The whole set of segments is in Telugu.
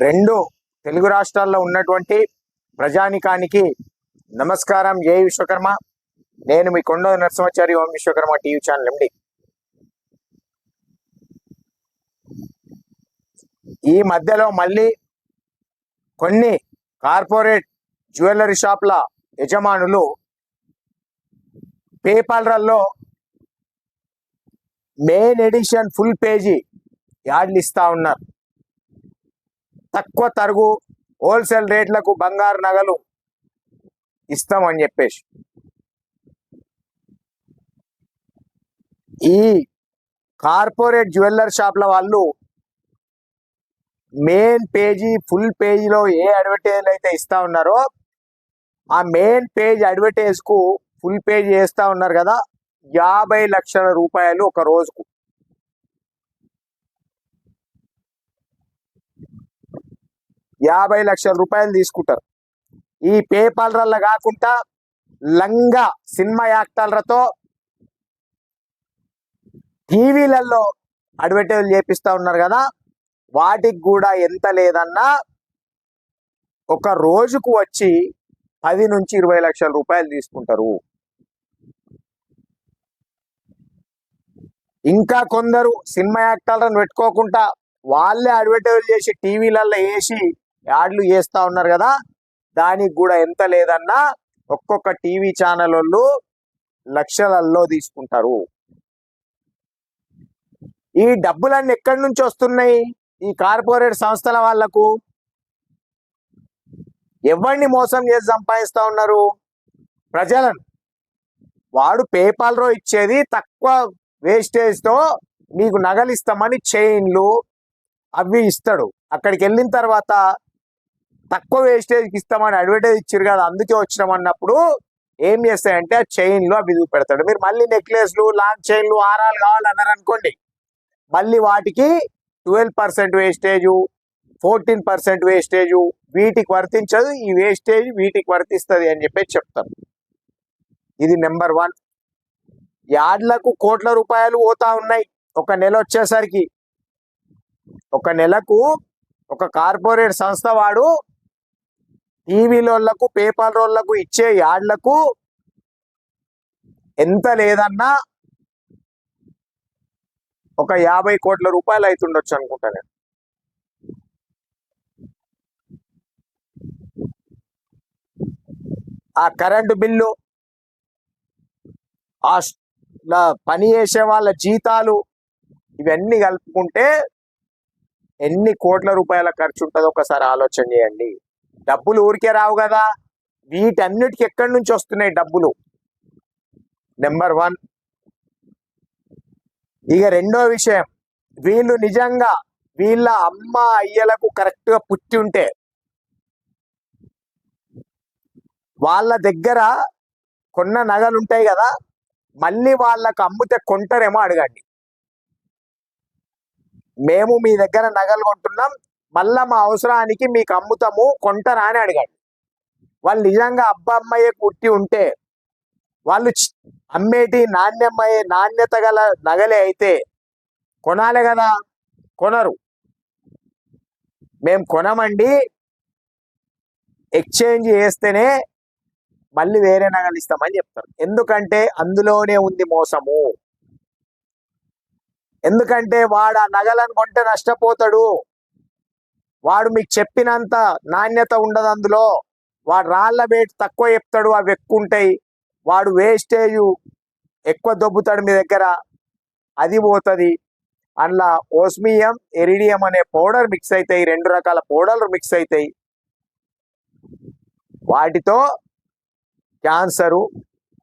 రెండు తెలుగు రాష్ట్రాల్లో ఉన్నటువంటి ప్రజానికానికి నమస్కారం. ఏ విశ్వకర్మ. నేను మీ Konda Narasimhachari Om Vishwakarma TV channel MD. ఈ మధ్యలో మళ్ళీ కొన్ని కార్పొరేట్ జ్యువెలరీ షాప్ల యజమానులు పేపాలల్లో మెయిన్ ఎడిషన్ ఫుల్ పేజీ యాడ్లు ఇస్తా ఉన్నారు. తక్కువ తరుగు హోల్సేల్ రేట్లకు బంగారు నగలు ఇస్తామని చెప్పేసి. ఈ కార్పొరేట్ జ్యువెల్లర్ షాప్ల వాళ్ళు మెయిన్ పేజీ ఫుల్ పేజీలో ఏ అడ్వర్టైజ్ అయితే ఇస్తా ఉన్నారో ఆ మెయిన్ పేజ్ అడ్వర్టైజ్కు ఫుల్ పేజ్ వేస్తా ఉన్నారు కదా యాభై లక్షల రూపాయలు ఒక రోజుకు. యాభై లక్షల రూపాయలు తీసుకుంటారు. ఈ పేపర్ల కాకుండా లంగా సినిమా యాక్టర్లతో టీవీలలో అడ్వర్టైజ్ చేపిస్తూ ఉన్నారు కదా వాటికి కూడా ఎంత లేదన్నా ఒక రోజుకు వచ్చి పది నుంచి ఇరవై లక్షల రూపాయలు తీసుకుంటారు. ఇంకా కొందరు సినిమా యాక్టర్లను పెట్టుకోకుండా వాళ్ళే అడ్వర్టైజ్ చేసి టీవీలలో వేసి యాడ్లు వేస్తా ఉన్నారు కదా దానికి కూడా ఎంత లేదన్నా ఒక్కొక్క టీవీ ఛానల్ వాళ్ళు లక్షలలో తీసుకుంటారు. ఈ డబ్బులన్నీ ఎక్కడి నుంచి వస్తున్నాయి? ఈ కార్పొరేట్ సంస్థల వాళ్ళకు ఎవరిని మోసం చేసి సంపాదిస్తా ఉన్నారు? ప్రజలను. వాడు పేపాల్లో ఇచ్చేది తక్కువ వేస్టేజ్తో మీకు నగలిస్తామని చైన్లు అవి ఇస్తాడు. అక్కడికి వెళ్ళిన తర్వాత తక్కువ వేస్టేజ్కి ఇస్తామని అడ్వర్టైజ్ ఇచ్చారు కదా అందుకే వచ్చినాం అన్నప్పుడు ఏం చేస్తాయంటే ఆ చైన్లు అవి పెడతాడు మీరు మళ్ళీ నెక్లెస్లు లాంగ్ చైన్లు ఆరాలు కావాలన్నారు అనుకోండి మళ్ళీ వాటికి twelve percent wastage fourteen percent wastage వీటికి వర్తించదు ఈ వేస్టేజ్ వీటికి వర్తిస్తుంది అని చెప్పేసి చెప్తారు. ఇది నెంబర్ వన్ యార్డ్లకు కోట్ల రూపాయలు పోతా ఉన్నాయి. ఒక నెల వచ్చేసరికి ఒక నెలకు ఒక కార్పొరేట్ సంస్థ వాడు టీవీలోళ్ళకు పేపర్ రోళ్ళకు ఇచ్చే యార్డ్లకు ఎంత లేదన్నా ఒక యాభై కోట్ల రూపాయలు అవుతుండొచ్చు అనుకుంటా నేను. ఆ కరెంటు బిల్లు ఆ పని చేసే వాళ్ళ జీతాలు ఇవన్నీ కలుపుకుంటే ఎన్ని కోట్ల రూపాయల ఖర్చు ఉంటుందో ఒకసారి ఆలోచన చేయండి. డబ్బులు ఊరికే రావు కదా. వీటన్నిటికి ఎక్కడి నుంచి వస్తున్నాయి డబ్బులు? నెంబర్ వన్ ఇక రెండో విషయం. వీళ్ళు నిజంగా వీళ్ళ అమ్మ అయ్యలకు కరెక్ట్గా పుట్టి ఉంటే వాళ్ళ దగ్గర కొన్న నగలు ఉంటాయి కదా మళ్ళీ వాళ్ళకు అమ్ముతే కొంటారేమో అడగండి. మేము మీ దగ్గర నగలు కొంటున్నాం మళ్ళా మా అవసరానికి మీకు అమ్ముతాము కొంటరా అని అడిగాడు. వాళ్ళు నిజంగా అబ్బా అమ్మాయి కుట్టి ఉంటే వాళ్ళు అమ్మేటి నాణ్యమయ్యే నాణ్యత గల నగలే అయితే కొనాలి కదా కొనరు. మేము కొనమండి ఎక్స్చేంజ్ చేస్తేనే మళ్ళీ వేరే నగలు ఇస్తామని చెప్తారు. ఎందుకంటే అందులోనే ఉంది మోసము. ఎందుకంటే వాడు ఆ నగలను కొంటే నష్టపోతాడు. వాడు మీకు చెప్పినంత నాణ్యత ఉండదు అందులో. వాడు రాళ్ళ వేటు తక్కువ చెప్తాడు అవి ఎక్కువ ఉంటాయి. వాడు వేస్టేజ్ ఎక్కువ దొబ్బుతాడు మీ దగ్గర. అది పోతుంది. అందులో ఓస్మియం ఎరిడియం అనే పౌడర్ మిక్స్ అవుతాయి. రెండు రకాల పౌడర్లు మిక్స్ అవుతాయి. వాటితో క్యాన్సరు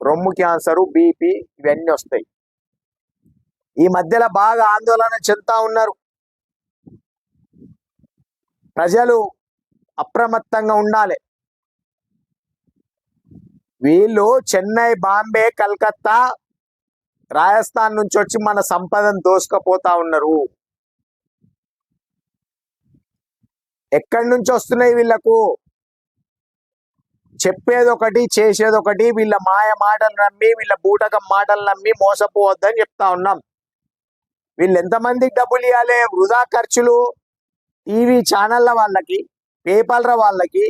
రొమ్ము క్యాన్సరు బీపీ ఇవన్నీ వస్తాయి. ఈ మధ్యలో బాగా ఆందోళన చెందుతా ఉన్నారు. ప్రజలు అప్రమత్తంగా ఉండాలి. వీళ్ళు చెన్నై బాంబే కలకత్తా రాజస్థాన్ నుంచి వచ్చి మన సంపదను దోసుకపోతా ఉన్నారు. ఎక్కడి నుంచి వస్తున్నాయి వీళ్ళకు? చెప్పేది ఒకటి చేసేది ఒకటి వీళ్ళ మాయ మాటలు నమ్మి వీళ్ళ బూటకం మాటలు నమ్మి మోసపోవద్దని చెప్తా ఉన్నాం. వీళ్ళు ఎంతమందికి డబ్బులు ఇవ్వాలి వృధా ఖర్చులు. టీవీ ఛానళ్ళ వాళ్ళకి పేపర్ల వాళ్ళకి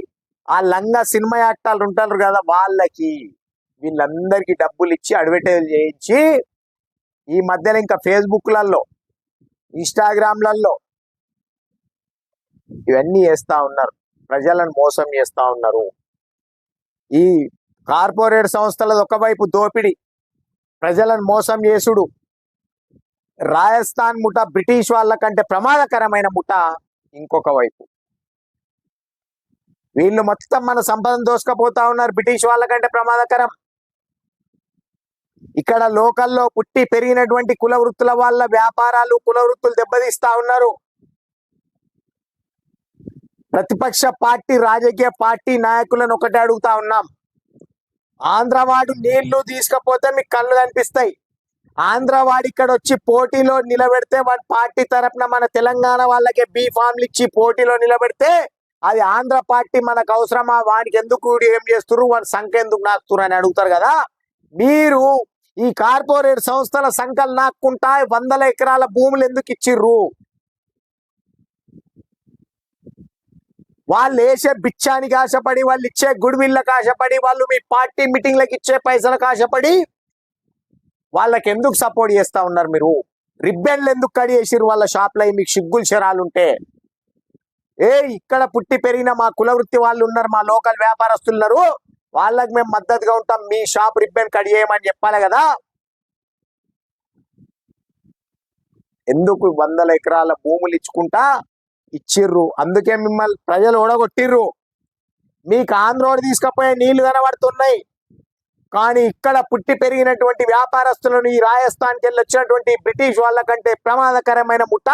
ఆ లంగా సినిమా యాక్టర్లు ఉంటారు కదా వాళ్ళకి వీళ్ళందరికీ డబ్బులు ఇచ్చి అడ్వర్టైజ్ చేయించి ఈ మధ్యలో ఇంకా ఫేస్బుక్లలో ఇన్స్టాగ్రామ్లలో ఇవన్నీ చేస్తా ఉన్నారు. ప్రజలను మోసం చేస్తూ ఉన్నారు. ఈ కార్పొరేట్ సంస్థలది ఒకవైపు దోపిడి ప్రజలను మోసం చేసుడు రాజస్థాన్ ముఠ బ్రిటిష్ వాళ్ళ కంటే ప్రమాదకరమైన ముఠ ఇంకొక వైపు. వీళ్ళు మొత్తం మన సంపదను దోసుకపోతా ఉన్నారు. బ్రిటిష్ వాళ్ళ కంటే ప్రమాదకరం. ఇక్కడ లోకల్లో పుట్టి పెరిగినటువంటి కుల వృత్తుల వాళ్ళ వ్యాపారాలు కుల వృత్తులు దెబ్బతీస్తా ఉన్నారు. ప్రతిపక్ష పార్టీ రాజకీయ పార్టీ నాయకులను ఒకటే అడుగుతా ఉన్నాం. ఆంధ్ర వాడు నీళ్ళు తీసుకపోతే మీకు కళ్ళు కనిపిస్తాయి. ఆంధ్ర వాడు ఇక్కడ వచ్చి పోటీలో నిలబెడితే వాడి పార్టీ తరపున మన తెలంగాణ వాళ్ళకి బి ఫామ్లు ఇచ్చి పోటీలో నిలబెడితే అది ఆంధ్ర పార్టీ మనకు అవసరమా వానికి ఎందుకు ఏం చేస్తున్నారు వాడి సంఖ ఎందుకు నాకుతున్నారు అని అడుగుతారు కదా? మీరు ఈ కార్పొరేట్ సంస్థల సంఖ్యలు నాక్కుంటా వందల ఎకరాల భూములు ఎందుకు ఇచ్చిర్రు? వాళ్ళు వేసే బిచ్చానికి ఆశపడి వాళ్ళు ఇచ్చే గుడివిళ్ళకి ఆశపడి వాళ్ళు మీ పార్టీ మీటింగ్లకు ఇచ్చే పైసలకు ఆశపడి వాళ్ళకి ఎందుకు సపోర్ట్ చేస్తా ఉన్నారు మీరు? రిబ్బెన్లు ఎందుకు కడి చేసిర్రు వాళ్ళ షాప్లో? మీకు షిగ్గులు శరాలు ఉంటే ఏ ఇక్కడ పుట్టి పెరిగిన మా కుల వృత్తి వాళ్ళు ఉన్నారు మా లోకల్ వ్యాపారస్తులు ఉన్నారు. వాళ్ళకి మేము మద్దతుగా ఉంటాం మీ షాప్ రిబ్బెన్ కడి చేయమని చెప్పాలి కదా? ఎందుకు వందల ఎకరాల భూములు ఇచ్చుకుంటా ఇచ్చిర్రు? అందుకే మిమ్మల్ని ప్రజలు ఓడగొట్టిర్రు. మీకు ఆంధ్రోడు తీసుకపోయే నీళ్ళు కనబడుతున్నాయి. కానీ ఇక్కడ పుట్టి పెరిగినటువంటి వ్యాపారస్తులను ఈ రాజస్థాన్కి వెళ్ళి వచ్చినటువంటి బ్రిటిష్ వాళ్ళ కంటే ప్రమాదకరమైన ముఠ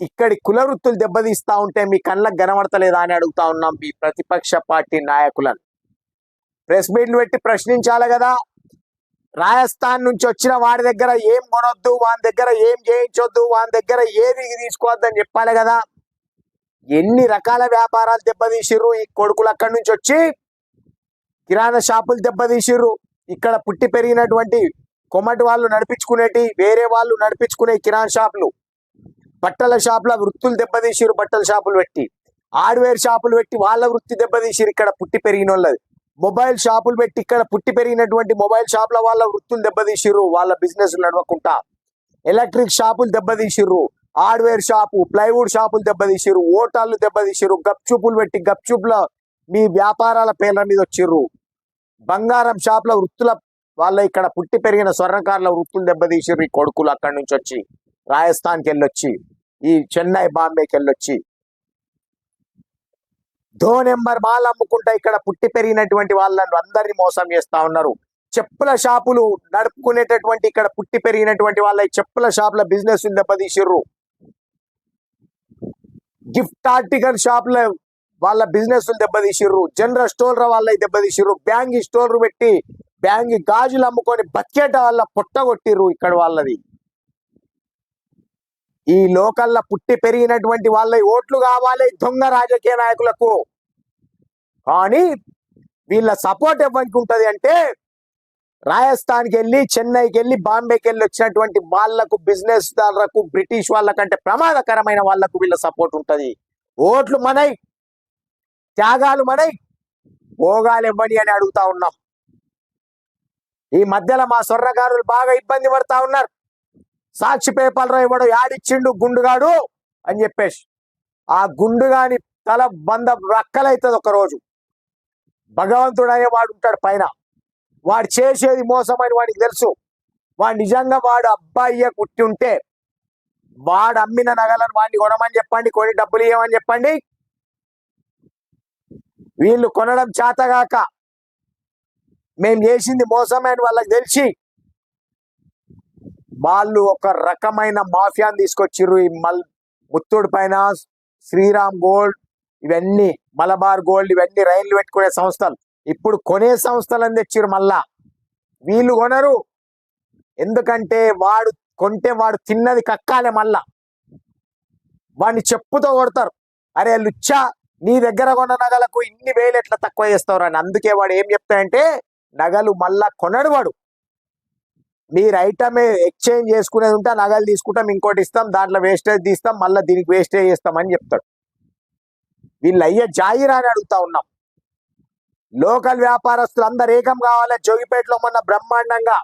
ఇక్కడి కుల వృత్తులు దెబ్బతీస్తా ఉంటే మీ కళ్ళకు కనబడతలేదా అని అడుగుతా ఉన్నాం మీ ప్రతిపక్ష పార్టీ నాయకులను. ప్రెస్ మీట్లు పెట్టి ప్రశ్నించాలి కదా. రాజస్థాన్ నుంచి వచ్చిన వాడి దగ్గర ఏం కొనొద్దు వాని దగ్గర ఏం చేయించొద్దు వాని దగ్గర ఏది తీసుకోవద్దు అని చెప్పాలి కదా. ఎన్ని రకాల వ్యాపారాలు దెబ్బతీసిర్రు ఈ కొడుకులు అక్కడి నుంచి వచ్చి? కిరాణా షాపులు దెబ్బతీసిర్రు. ఇక్కడ పుట్టి పెరిగినటువంటి కొమ్మటి వాళ్ళు నడిపించుకునేటి వేరే వాళ్ళు నడిపించుకునే కిరాణా షాపులు. బట్టల షాపుల వృత్తులు దెబ్బతీసిరు బట్టల షాపులు పెట్టి. హార్డ్వేర్ షాపులు పెట్టి వాళ్ళ వృత్తి దెబ్బతీసిరు ఇక్కడ పుట్టి పెరిగిన వాళ్ళది మొబైల్ షాపులు పెట్టి ఇక్కడ పుట్టి పెరిగినటువంటి మొబైల్ షాపుల వాళ్ళ వృత్తులు దెబ్బతీసిర్రు వాళ్ళ బిజినెస్ నడవకుండా. ఎలక్ట్రిక్ షాపులు దెబ్బతీసిర్రు హార్డ్వేర్ షాపు ప్లైవుడ్ షాపులు దెబ్బతీసిర్రు ఓటాలు దెబ్బతీసిర్రు గప్చూపులు పెట్టి గప్చూపుల మీ వ్యాపారాల పేర్ల మీద వచ్చిర్రు. బంగారం షాప్ల వృత్తుల వాళ్ళ ఇక్కడ పుట్టి పెరిగిన స్వర్ణకారుల వృత్తులు దెబ్బతీసిర్రు ఈ కొడుకులు అక్కడి నుంచి వచ్చి రాజస్థాన్కి వెళ్ళొచ్చి ఈ చెన్నై బాంబేకి వెళ్ళొచ్చి ధో నెంబర్ మాల్ అమ్ముకుంటా ఇక్కడ పుట్టి పెరిగినటువంటి వాళ్ళను అందరినీ మోసం చేస్తా ఉన్నారు. చెప్పుల షాపులు నడుపుకునేటటువంటి ఇక్కడ పుట్టి పెరిగినటువంటి వాళ్ళ చెప్పుల షాపుల బిజినెస్ దెబ్బతీసిర్రు. గిఫ్ట్ ఆర్టికల్ షాపుల వాళ్ళ బిజినెస్ దెబ్బతీసిర్రు జనరల్ స్టోర్ వాళ్ళ దెబ్బతీసిర్రు బ్యాంక్ స్టోర్ పెట్టి బ్యాంక్ గాజులు అమ్ముకొని బకెట్ వాళ్ళ పొట్టగొట్టిర్రు ఇక్కడ వాళ్ళది. ఈ లోకల్లో పుట్టి పెరిగినటువంటి వాళ్ళ ఓట్లు కావాలి దొంగ రాజకీయ నాయకులకు. కానీ వీళ్ళ సపోర్ట్ ఎవరికి ఉంటది అంటే రాజస్థాన్కి వెళ్ళి చెన్నైకి వెళ్ళి బాంబేకి వెళ్ళి వచ్చినటువంటి వాళ్ళకు బిజినెస్ దారులకు బ్రిటిష్ వాళ్ళకంటే ప్రమాదకరమైన వాళ్ళకు వీళ్ళ సపోర్ట్ ఉంటది. ఓట్లు మనై త్యాగాలు మనై భోగాలు ఇవ్వని అని అడుగుతా ఉన్నాం. ఈ మధ్యలో మా స్వర్ణకారులు బాగా ఇబ్బంది పడతా ఉన్నారు. సాక్షి పేపర్లో ఇవ్వడు యాడిచ్చిండు గుండుగాడు అని చెప్పేసి. ఆ గుండుగాని తల బంద రక్కలైతుంది ఒకరోజు. భగవంతుడు అనే వాడు ఉంటాడు పైన. వాడు చేసేది మోసమని వాడికి తెలుసు. వాడు నిజంగా వాడు అబ్బాయి కుట్టి ఉంటే వాడు అమ్మిన నగలను వాడిని కొనమని చెప్పండి కొని డబ్బులు ఇవ్వమని చెప్పండి. వీళ్ళు కొనడం చేతగాక. మేము చేసింది మోసమే అని వాళ్ళకి తెలిసి వాళ్ళు ఒక రకమైన మాఫియాని తీసుకొచ్చిర్రు. ఈ మల్ ముత్తూడు ఫైనాన్స్ శ్రీరామ్ గోల్డ్ ఇవన్నీ మలబార్ గోల్డ్ ఇవన్నీ రైళ్ళు పెట్టుకునే సంస్థలు. ఇప్పుడు కొనే సంస్థలను తెచ్చిర్రు మళ్ళా. వీళ్ళు కొనరు. ఎందుకంటే వాడు కొంటే వాడు తిన్నది కక్కాలే మళ్ళా. వాడిని చెప్పుతో కొడతారు. అరే లుచ్చా నీ దగ్గర కొన్న నగలకు ఇన్ని వేలు ఎట్లా తక్కువ చేస్తావు అని. అందుకే వాడు ఏం చెప్తాయంటే నగలు మళ్ళా కొనడు వాడు. మీరు ఐటమ్ ఎక్స్చేంజ్ చేసుకునేది ఉంటే నగలు తీసుకుంటాం ఇంకోటి ఇస్తాం దాంట్లో వేస్టేజ్ తీస్తాం మళ్ళీ దీనికి వేస్టేజ్ చేస్తాం అని చెప్తాడు. వీళ్ళు అయ్యే జాయిరా అని అడుగుతా ఉన్నాం. లోకల్ వ్యాపారస్తులు అందరు ఏకం కావాలి జోగిపేటలో మొన్న బ్రహ్మాండంగా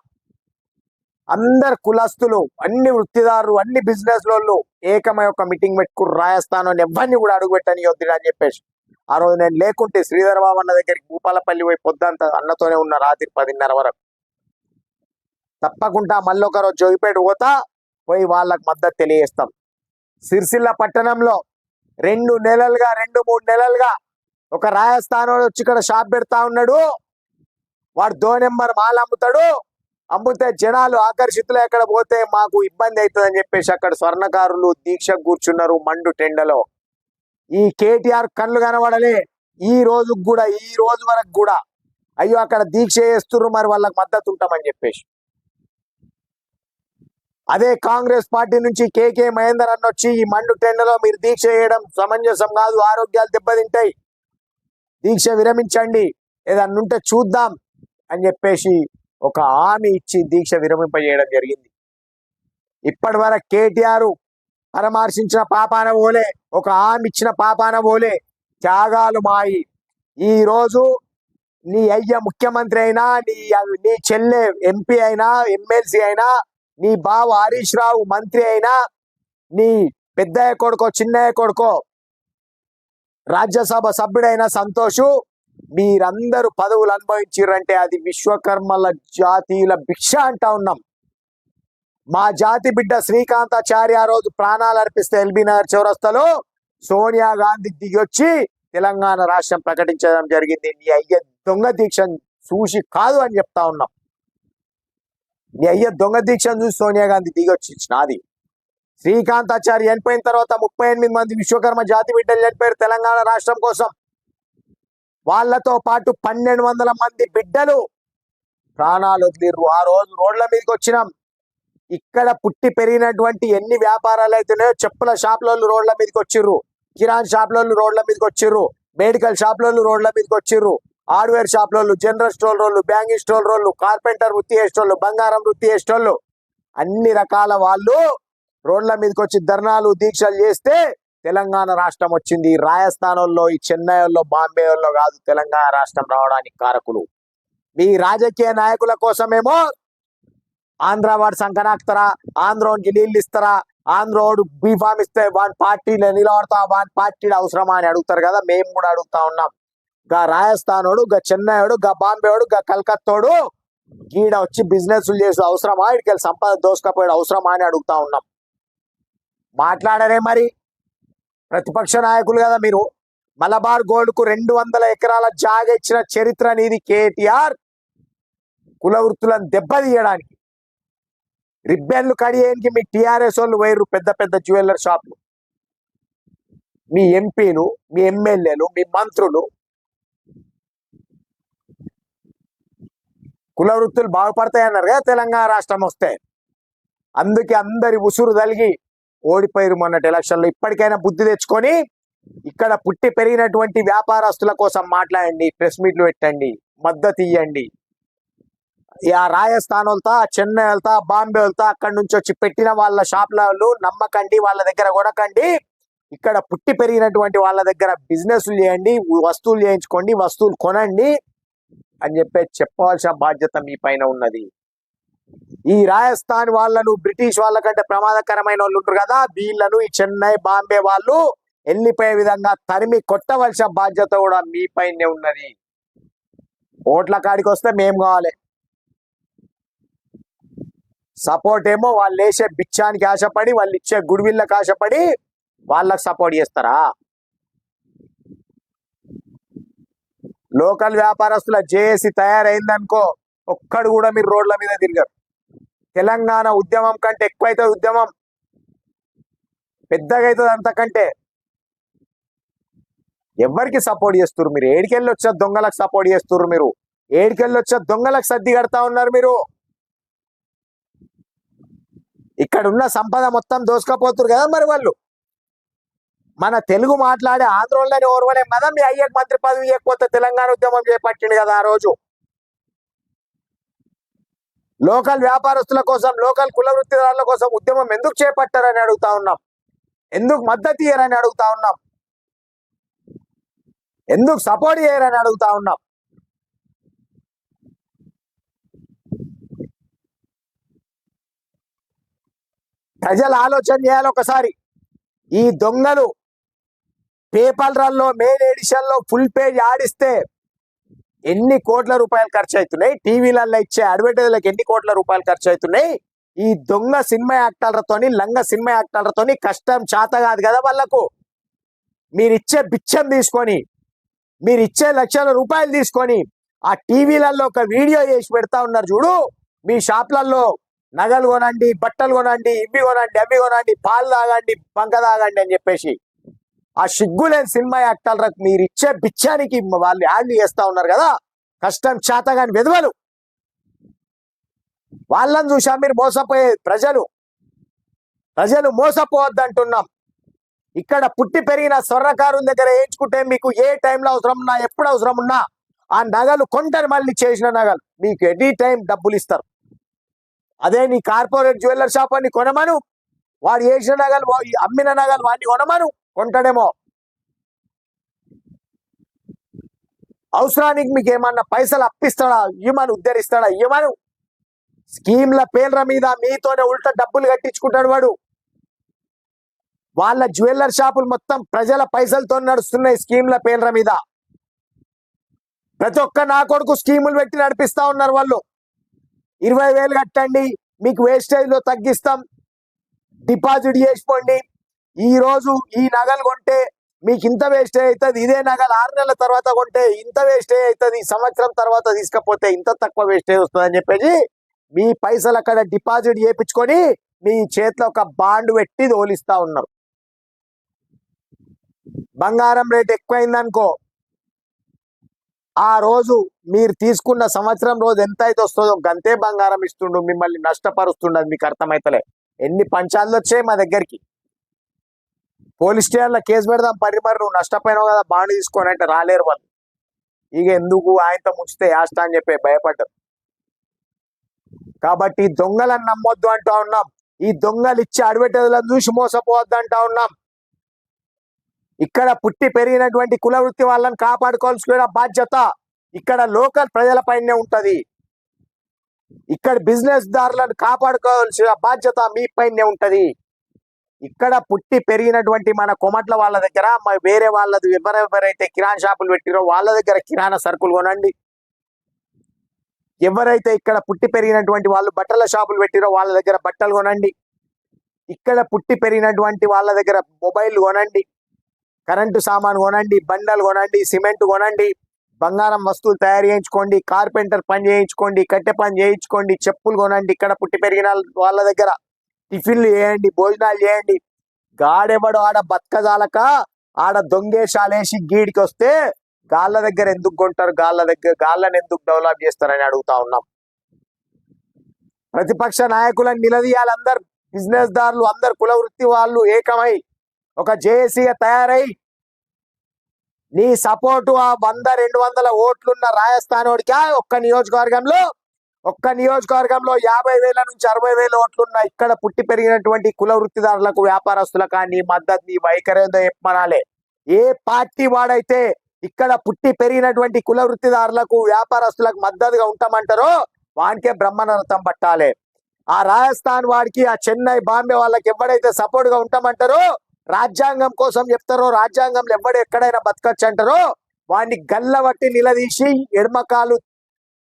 అందరు కులస్తులు అన్ని వృత్తిదారులు అన్ని బిజినెస్ లోళ్ళు ఏకమై ఒక మీటింగ్ పెట్టుకుని రాజస్థాన్ అని ఎవరిని కూడా అడుగు పెట్టని వద్దు అని చెప్పేసి. ఆ రోజు నేను లేకుంటే శ్రీధర్ బాబు అన్న దగ్గరికి భూపాలపల్లి పోయి పొద్దంత అన్నతోనే ఉన్న రాత్రి పదిన్నర వరకు. తప్పకుండా మళ్ళీ ఒక రోజు జోగిపేట పోతా పోయి వాళ్ళకి మద్దతు తెలియజేస్తాం. సిరిసిల్ల పట్టణంలో రెండు నెలలుగా రెండు మూడు నెలలుగా ఒక రాజస్థాన్ వచ్చి ఇక్కడ షాప్ పెడతా ఉన్నాడు. వాడు దో నెంబర్ మాల్ అమ్ముతాడు. అమ్ముతే జనాలు ఆకర్షితులు ఎక్కడ పోతే మాకు ఇబ్బంది అవుతుందని చెప్పేసి అక్కడ స్వర్ణకారులు దీక్ష కూర్చున్నారు మండు టెండలో. ఈ కేటీఆర్ కళ్ళు కనబడలే. ఈ రోజు కూడా ఈ రోజు వరకు కూడా. అయ్యో అక్కడ దీక్ష చేస్తున్నారు మరి వాళ్ళకి మద్దతు ఉంటామని చెప్పేసి. అదే కాంగ్రెస్ పార్టీ నుంచి కేకే మహేందర్ అన్న వచ్చి ఈ మండు టెండలో మీరు దీక్ష చేయడం సమంజసం కాదు ఆరోగ్యాలు దెబ్బతింటాయి. దీక్ష విరమించండి. ఏదన్నా ఉంటే చూద్దాం అని చెప్పేసి ఒక హామీ ఇచ్చి దీక్ష విరమింపజేయడం జరిగింది. ఇప్పటి వరకు కేటీఆర్ పరామర్శించిన పాపాన పోలే ఒక హామీ ఇచ్చిన పాపాన పోలే త్యాగాలు మాయి. ఈ రోజు నీ అయ్య ముఖ్యమంత్రి అయినా నీ నీ చెల్లె ఎంపీ అయినా ఎమ్మెల్సీ అయినా నీ బావ హరీష్ రావు మంత్రి అయినా నీ పెద్దయ్య కొడుకో చిన్నయ్య కొడుకో రాజ్యసభ సభ్యుడైన సంతోషు మీరందరూ పదవులు అనుభవించారంటే అది విశ్వకర్మల జాతీయుల భిక్ష అంటా ఉన్నాం. మా జాతి బిడ్డ శ్రీకాంతాచార్య ఆ రోజు ప్రాణాలు అర్పిస్తే ఎల్బీ నగర్ చౌరస్తలో సోనియా గాంధీ దిగొచ్చి తెలంగాణ రాష్ట్రం ప్రకటించడం జరిగింది. నీ అయ్య దొంగ దీక్షను చూసి కాదు అని చెప్తా ఉన్నాం. నీ అయ్య దొంగ దీక్షను చూసి సోనియా గాంధీ దిగొచ్చి నాది. శ్రీకాంతాచారి చనిపోయిన తర్వాత ముప్పై ఎనిమిది మంది విశ్వకర్మ జాతి బిడ్డలు చనిపోయారు తెలంగాణ రాష్ట్రం కోసం. వాళ్ళతో పాటు పన్నెండు వందల మంది బిడ్డలు ప్రాణాలు వదిలిర్రు. ఆ రోజు రోడ్ల మీదకి వచ్చినాం. ఇక్కడ పుట్టి పెరిగినటువంటి ఎన్ని వ్యాపారాలు అయితేనే చెప్పుల షాపులలో రోడ్ల మీదకి వచ్చిర్రు. కిరాణ్ షాపులలో రోడ్ల మీదకి వచ్చిర్రు. మెడికల్ షాపులలో రోడ్ల మీదకి వచ్చిర్రు. హార్డ్వేర్ షాపులలో జనరల్ స్టోర్ రోళ్ళు బ్యాంకింగ్ స్టోర్ రోళ్ళు కార్పెంటర్ వృత్తి చేసేటోళ్ళు బంగారం వృత్తి చేసేటోళ్ళు. అన్ని రకాల వాళ్ళు రోడ్ల మీదకి వచ్చి ధర్నాలు దీక్షలు చేస్తే తెలంగాణ రాష్ట్రం వచ్చింది. ఈ రాజస్థాన్ వాళ్ళు ఈ చెన్నై వాళ్ళు బాంబే వాళ్ళు కాదు తెలంగాణ రాష్ట్రం రావడానికి కారకులు. మీ రాజకీయ నాయకుల కోసమేమో ఆంధ్ర వాడు సంకనాక్తారా ఆంధ్రోనికి నీళ్ళు ఇస్తారా ఆంధ్రోడు బీఫామ్ ఇస్తే వాని పార్టీలో నిలబడతా వాని పార్టీలో అవసరమా అని అడుగుతారు కదా మేము కూడా అడుగుతా ఉన్నాం. గా రాజస్థానోడు గా చెన్నైడు గా బాంబేడు గా కలకత్తోడు గీడ వచ్చి బిజినెస్ చేసే అవసరమా ఇక్కడికి సంపద దోసుకపోయాడు అవసరమా అని అడుగుతా ఉన్నాం. మాట్లాడరే మరి. ప్రతిపక్ష నాయకులు కదా మీరు. మలబార్ గోల్డ్కు రెండు వందల ఎకరాల జాగ ఇచ్చిన చరిత్ర నీది కేటీఆర్. కుల వృత్తులను దెబ్బతీయడానికి. రిబ్బన్లు కడియేనికి మీ టిఆర్ఎస్ వాళ్ళు వేరు పెద్ద పెద్ద జ్యువెలర్ షాపులు. మీ ఎంపీలు మీ ఎమ్మెల్యేలు మీ మంత్రులు. కుల వృత్తులు బాగుపడతాయన్నారు కదా తెలంగాణ రాష్ట్రం వస్తే. అందుకే అందరి ఉసురు తలిగి ఓడిపోయారు మొన్నటి ఎలక్షన్లో. ఇప్పటికైనా బుద్ధి తెచ్చుకొని ఇక్కడ పుట్టి పెరిగినటువంటి వ్యాపారస్తుల కోసం మాట్లాడండి ప్రెస్ మీట్లు పెట్టండి మద్దతు ఇవ్వండి ఆ రాజస్థాన్ వెళ్తా చెన్నై వెళ్తా బాంబే వెళ్తా అక్కడి నుంచి వచ్చి పెట్టిన వాళ్ళ షాప్లలో నమ్మకండి వాళ్ళ దగ్గర కొనకండి. ఇక్కడ పుట్టి పెరిగినటువంటి వాళ్ళ దగ్గర బిజినెస్లు చేయండి వస్తువులు చేయించుకోండి వస్తువులు కొనండి అని చెప్పి చెప్పవలసిన బాధ్యత మీ పైన ఉన్నది. ఈ రాజస్థాన్ వాళ్ళను బ్రిటిష్ వాళ్ళ కంటే ప్రమాదకరమైన వాళ్ళు ఉంటారు కదా వీళ్ళను ఈ చెన్నై బాంబే వాళ్ళు వెళ్ళిపోయే విధంగా తరిమి కొట్టవలసిన బాధ్యత కూడా మీ పైనే ఉన్నది. ఓట్ల కాడికి వస్తే మేము కావాలి. సపోర్ట్ ఏమో వాళ్ళు వేసే బిచ్చానికి ఆశపడి వాళ్ళు ఇచ్చే గుడివిళ్ళకి ఆశపడి వాళ్ళకి సపోర్ట్ చేస్తారా? లోకల్ వ్యాపారస్తుల జేఏసీ తయారైందనుకో ఒక్కడు కూడా మీరు రోడ్ల మీద తిరిగారు. తెలంగాణ ఉద్యమం కంటే ఎక్కువైతే ఉద్యమం. పెద్దగా అవుతుంది అంతకంటే. ఎవరికి సపోర్ట్ చేస్తున్నారు మీరు? ఏడికెళ్ళి వచ్చే దొంగలకు సపోర్ట్ చేస్తున్నారు మీరు? ఏడికెళ్ళి వచ్చే దొంగలకు సర్ది కడతా ఉన్నారు మీరు? ఇక్కడ ఉన్న సంపద మొత్తం దోసుకపోతున్నారు కదా మరి వాళ్ళు? మన తెలుగు మాట్లాడే ఆంధ్రోళ్ళని ఓర్వలేం కదా? మీ అయ్యకు మంత్రి పదవి ఇవ్వకపోతే తెలంగాణ ఉద్యమం చేపట్టిండు కదా ఆ రోజు. లోకల్ వ్యాపారస్తుల కోసం లోకల్ కుల వృత్తిదారుల కోసం ఉద్యమం ఎందుకు చేపట్టారని అడుగుతా ఉన్నాం? ఎందుకు మద్దతు ఇయ్యరని అడుగుతా ఉన్నాం? ఎందుకు సపోర్ట్ చేయరని అడుగుతా ఉన్నాం? ప్రజలు ఆలోచన చేయాలి ఒకసారి. ఈ దొంగలు పేపర్లలో మెయిన్ ఎడిషన్లో ఫుల్ పేజ్ ఆడిస్తే ఎన్ని కోట్ల రూపాయలు ఖర్చు అవుతున్నాయి టీవీలలో ఇచ్చే అడ్వర్టైజ్లకు ఎన్ని కోట్ల రూపాయలు ఖర్చు అవుతున్నాయి ఈ దొంగ సినిమా యాక్టర్లతోని లంగ సినిమా యాక్టర్లతోని కష్టం చేత కాదు కదా వాళ్ళకు. మీరు ఇచ్చే బిచ్చం తీసుకొని మీరు ఇచ్చే లక్షల రూపాయలు తీసుకొని ఆ టీవీలలో ఒక వీడియో చేసి పెడతా ఉన్నారు చూడు. మీ షాప్లలో నగలు కొనండి బట్టలు కొనండి ఇవి కొనండి అవి కొనండి పాలు తాగండి పంక తాగండి అని చెప్పేసి. ఆ సిగ్గులేని సినిమా యాక్టర్లకు మీరు ఇచ్చే బిచ్చానికి వాళ్ళు యాడ్లు చేస్తా ఉన్నారు కదా. కష్టం చేతగాని విధవలు. వాళ్ళని చూసా మీరు మోసపోయే ప్రజలు. ప్రజలు మోసపోవద్దంటున్నాం. ఇక్కడ పుట్టి పెరిగిన స్వర్ణకారుల దగ్గర వేయించుకుంటే మీకు ఏ టైంలో అవసరం ఉన్నా ఎప్పుడు అవసరం ఉన్నా ఆ నగలు కొంటని మళ్ళీ చేసిన నగలు. మీకు ఎనీ టైం డబ్బులు ఇస్తారు. అదే నీ కార్పొరేట్ జ్యువెలర్ షాప్ అని కొనమను. వాడు చేసిన నగలు అమ్మిన నగలు వాడిని కొనమను. కొంటాడేమో. అవసరానికి మీకు ఏమన్నా పైసలు అప్పిస్తాడా? ఇవ్వమని ఉద్ధరిస్తాడా? ఇవ్వమను స్కీమ్ల పేర్ల మీద మీతోనే ఉల్టా డబ్బులు కట్టించుకుంటాడు వాడు. వాళ్ళ జ్యువెలర్ షాపులు మొత్తం ప్రజల పైసలతో నడుస్తున్నాయి స్కీమ్ల పేర్ల మీద. ప్రతి ఒక్క నా కొడుకు స్కీములు పెట్టి నడిపిస్తా ఉన్నారు వాళ్ళు. ఇరవై వేలు కట్టండి మీకు వేస్టేజ్లో తగ్గిస్తాం. డిపాజిట్ చేసుకోండి ఈ రోజు ఈ నగలు కొంటే మీకు ఇంత వేస్టేజ్ అవుతుంది ఇదే నగలు ఆరు నెలల తర్వాత కొంటే ఇంత వేస్టేజ్ అవుతుంది సంవత్సరం తర్వాత తీసుకపోతే ఇంత తక్కువ వేస్ట్ వస్తుంది అని చెప్పేసి మీ పైసలు అక్కడ డిపాజిట్ చేయించుకొని మీ చేతిలో ఒక బాండ్ పెట్టి తోలిస్తా ఉన్నారు. బంగారం రేట్ ఎక్కువైందనుకో ఆ రోజు మీరు తీసుకున్న సంవత్సరం రోజు ఎంత అయితే వస్తుందో గంతే బంగారం ఇస్తుండు మిమ్మల్ని నష్టపరుస్తుండదు మీకు అర్థమైతలే. ఎన్ని పంచాలు వచ్చాయి మా దగ్గరికి? పోలీస్ స్టేషన్లో కేసు పెడదాం పరి మరి నువ్వు నష్టపోయినావు కదా బాండ్ తీసుకొని అంటే రాలేరు వాళ్ళు. ఇక ఎందుకు ఆయనతో ముంచితే యాస్ట అని చెప్పి భయపడ్డారు. కాబట్టి దొంగలను నమ్మొద్దు అంటా ఉన్నాం. ఈ దొంగలు ఇచ్చే అడ్వర్టైజ్లను చూసి మోసపోవద్దు అంటా ఉన్నాం. ఇక్కడ పుట్టి పెరిగినటువంటి కుల వృత్తి వాళ్ళని కాపాడుకోవాల్సిన బాధ్యత ఇక్కడ లోకల్ ప్రజల పైనే ఉంటది. ఇక్కడ బిజినెస్ దారులను కాపాడుకోవాల్సిన బాధ్యత మీ పైనే ఉంటది. ఇక్కడ పుట్టి పెరిగినటువంటి మన కొమట్ల వాళ్ళ దగ్గర వేరే వాళ్ళది ఎవరెవరైతే కిరాణా షాపులు పెట్టిరో వాళ్ళ దగ్గర కిరాణా సరుకులు కొనండి. ఎవరైతే ఇక్కడ పుట్టి పెరిగినటువంటి వాళ్ళు బట్టల షాపులు పెట్టిరో వాళ్ళ దగ్గర బట్టలు కొనండి. ఇక్కడ పుట్టి పెరిగినటువంటి వాళ్ళ దగ్గర మొబైల్ కొనండి. కరెంటు సామాన్ కొనండి బండలు కొనండి సిమెంట్ కొనండి బంగారం వస్తువులు తయారు చేయించుకోండి కార్పెంటర్ పని చేయించుకోండి కట్టె పని చేయించుకోండి చెప్పులు కొనండి ఇక్కడ పుట్టి పెరిగిన వాళ్ళ దగ్గర. టిఫిన్లు చేయండి భోజనాలు చేయండి. గాడెవడు ఆడ బతకజాలక ఆడ దొంగేశాలేసి గీడికి వస్తే గాళ్ళ దగ్గర ఎందుకు కొంటారు గాళ్ళ దగ్గర గాళ్ళని ఎందుకు డెవలప్ చేస్తారని అడుగుతా ఉన్నాం. ప్రతిపక్ష నాయకులను నిలదీయాలి అందరు బిజినెస్ దారులు అందరు కుల వృత్తి వాళ్ళు ఏకమై ఒక జేఏసీగా తయారై నీ సపోర్టు ఆ వంద రెండు వందల ఓట్లున్న రాజస్థాన్ వాడికి ఒక్క నియోజకవర్గంలో ఒక్క నియోజకవర్గంలో యాభై వేల నుంచి అరవై వేల ఓట్లున్న ఇక్కడ పుట్టి పెరిగినటువంటి కుల వృత్తిదారులకు వ్యాపారస్తులకు కానీ మద్దతు నీ వైఖరి ఏందో చెప్పమనాలే ఏ పార్టీ వాడైతే ఇక్కడ పుట్టి పెరిగినటువంటి కుల వృత్తిదారులకు వ్యాపారస్తులకు మద్దతుగా ఉంటామంటారో వానికే బ్రహ్మనరథం పట్టాలి. ఆ రాజస్థాన్ వాడికి ఆ చెన్నై బాంబే వాళ్ళకి ఎవడైతే సపోర్ట్గా ఉంటామంటారో రాజ్యాంగం కోసం చెప్తారో రాజ్యాంగంలో ఎవడు ఎక్కడైనా బతకచ్చు అంటారో వాడిని గల్లబట్టి నిలదీసి ఎడమకాలు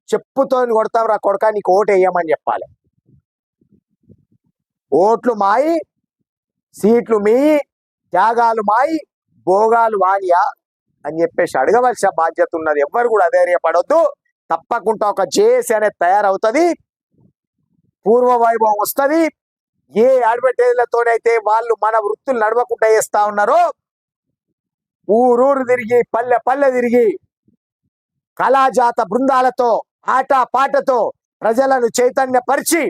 చెప్పుతో కొడతాం రా కొడక నీకు ఓటు వేయమని చెప్పాలి. ఓట్లు మాయి సీట్లు మీ త్యాగాలు మాయి భోగాలు వానియా అని చెప్పేసి అడగవలసిన బాధ్యత ఉన్నది. ఎవ్వరు కూడా అధైర్యపడొద్దు. తప్పకుండా ఒక జేఏసీ అనేది తయారవుతుంది. పూర్వ వైభవం వస్తుంది. ఏ అడ్వర్టైజ్లతోనైతే వాళ్ళు మన వృత్తులు నడవకుండా వేస్తా ఉన్నారో ఊరూరు తిరిగి పల్లె పల్లె తిరిగి కళాజాత బృందాలతో ఆట పాటతో ప్రజలను చైతన్యపరిచి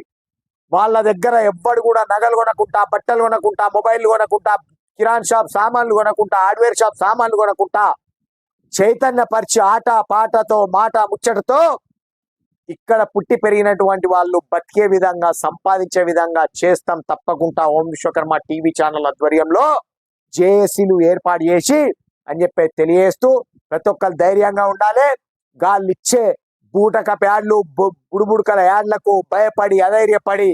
వాళ్ళ దగ్గర ఎవ్వడు కూడా నగలు కొనకుండా బట్టలు కొనకుండా మొబైల్ కొనకుండా కిరాణ్ షాప్ సామాన్లు కొనకుండా హార్డ్వేర్ షాప్ సామాన్లు కొనకుండా చైతన్యపరిచి ఆట పాటతో మాట ముచ్చటతో ఇక్కడ పుట్టి పెరిగినటువంటి వాళ్ళు బతికే విధంగా సంపాదించే విధంగా చేస్తాం తప్పకుండా. ఓం విశ్వకర్మ టీవీ ఛానల్ ఆధ్వర్యంలో జేఏసీలు ఏర్పాటు చేసి అని చెప్పి తెలియజేస్తూ ప్రతి ఒక్కరు ధైర్యంగా ఉండాలి. గాలిచ్చే ఇచ్చే యాడ్లు బుడుబుడుకల యాడ్లకు భయపడి అధైర్యపడి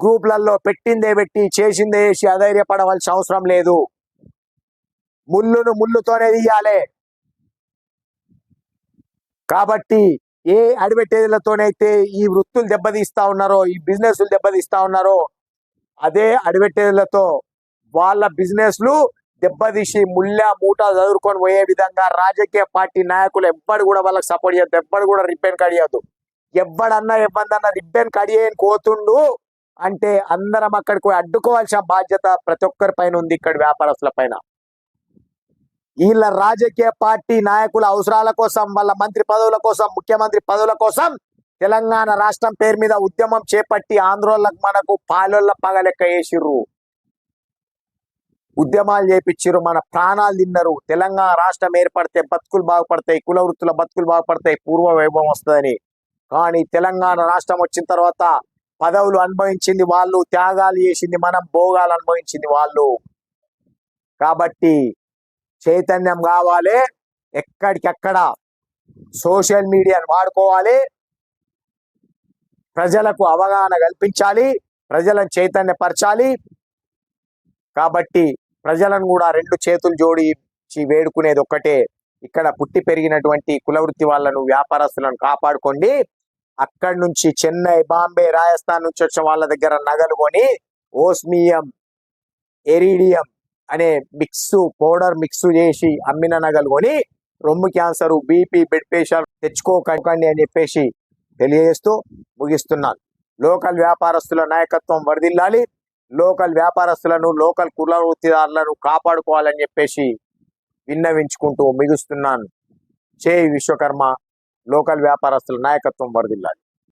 గ్రూప్లలో పెట్టిందే పెట్టి చేసిందే చేసి అధైర్యపడవలసిన అవసరం లేదు. ముళ్ళును ముళ్ళుతోనే తీయాలి. కాబట్టి ఏ అడివెట్టేలతోనైతే ఈ వృత్తులు దెబ్బతీస్తా ఉన్నారో ఈ బిజినెస్ దెబ్బతీస్తా ఉన్నారో అదే అడివెట్టేలతో వాళ్ళ బిజినెస్లు దెబ్బతీసి ముళ్ళ మూట చదువుకొని పోయే విధంగా రాజకీయ పార్టీ నాయకులు ఎవ్వడు కూడా వాళ్ళకి సపోర్ట్ చేయద్దు. ఎవ్వడు కూడా రిబ్బెన్ కడియద్దు ఎవ్వడన్నా ఇవ్వందన్నా రిబ్బెన్ కడియని కోతుండు అంటే అందరం అక్కడికి పోయి అడ్డుకోవాల్సిన బాధ్యత ప్రతి ఒక్కరి పైన ఉంది ఇక్కడ వ్యాపారస్తుల పైన. వీళ్ళ రాజకీయ పార్టీ నాయకుల అవసరాల కోసం వాళ్ళ మంత్రి పదవుల కోసం ముఖ్యమంత్రి పదవుల కోసం తెలంగాణ రాష్ట్రం పేరు మీద ఉద్యమం చేపట్టి ఆంధ్రోళ్ళకు మనకు పాలోళ్ళ పగలెక్క వేసిర్రు. ఉద్యమాలు చేపించారు మన ప్రాణాలు తిన్నారు. తెలంగాణ రాష్ట్రం ఏర్పడితే బతుకులు బాగుపడతాయి కుల వృత్తుల బతుకులు బాగుపడతాయి పూర్వ వైభవం వస్తుందని. కానీ తెలంగాణ రాష్ట్రం వచ్చిన తర్వాత పదవులు అనుభవించింది వాళ్ళు త్యాగాలు చేసింది మనం భోగాలు అనుభవించింది వాళ్ళు. కాబట్టి చైతన్యం కావాలి ఎక్కడికెక్కడ సోషల్ మీడియాను వాడుకోవాలి. ప్రజలకు అవగాహన కల్పించాలి ప్రజలను చైతన్యపరచాలి. కాబట్టి ప్రజలను కూడా రెండు చేతులు జోడించి వేడుకునేది ఒక్కటే. ఇక్కడ పుట్టి పెరిగినటువంటి కులవృత్తి వాళ్ళను వ్యాపారస్తులను కాపాడుకోండి. అక్కడి నుంచి చెన్నై బాంబే రాజస్థాన్ నుంచి వచ్చిన వాళ్ళ దగ్గర నగలు కొని ఓస్మియం ఎరిడియం అనే మిక్స్ పౌడర్ మిక్స్ చేసి అమ్మిన నగలు కొని రొమ్ము క్యాన్సర్ బీపీ బ్లడ్ ప్రెషర్ తెచ్చుకోకండి అని చెప్పేసి తెలియజేస్తూ ముగిస్తున్నాను. లోకల్ వ్యాపారస్తుల నాయకత్వం వరదిల్లాలి. లోకల్ వ్యాపారస్తులను లోకల్ కుల వృత్తిదారులను కాపాడుకోవాలని చెప్పేసి విన్నవించుకుంటూ మిగుస్తున్నాను. చేయి విశ్వకర్మ. లోకల్ వ్యాపారస్తుల నాయకత్వం వరదిల్లాలి